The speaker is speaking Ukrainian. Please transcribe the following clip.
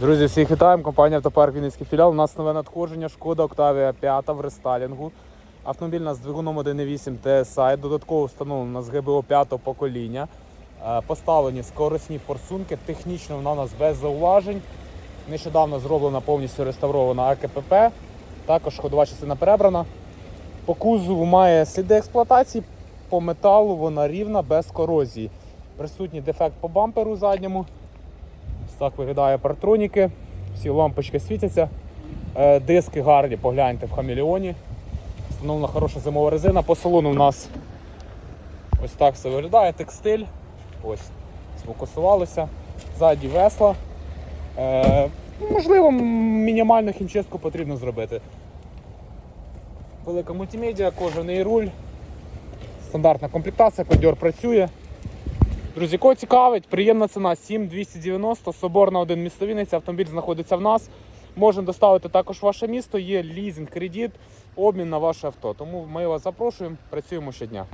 Друзі, всіх вітаємо. Компанія Автопарк Вінницький філіал. У нас нове надходження. Шкода Октавія 5 в рестайлінгу. Автомобіль у нас з двигуном 1.8 TSI. Додатково встановлено у нас ГБО 5 покоління. Е, Поставлені скорисні форсунки. Технічно вона у нас без зауважень. Нещодавно зроблена повністю реставрована АКПП. Також ходова частина перебрана. По кузову має сліди експлуатації. По металу вона рівна, без корозії. Присутній дефект по бамперу задньому. Так виглядає партроніки. Всі лампочки світяться. Е, Диски гарні, погляньте в хамелеоні. Встановлена хороша зимова резина. По салону у нас ось так все виглядає. Текстиль. Ось, сфокусувалося. Ззаді весла. Е, можливо, мінімальну хімчистку потрібно зробити. Велика мультимедіа, кожаний руль. Стандартна комплектація, кондьор працює. Друзі, кого цікавить, приємна ціна 7290, Соборна 1 місто Вінниця, автомобіль знаходиться в нас. Можемо доставити також ваше місто, є лізинг, кредит, обмін на ваше авто. Тому ми вас запрошуємо, працюємо щодня.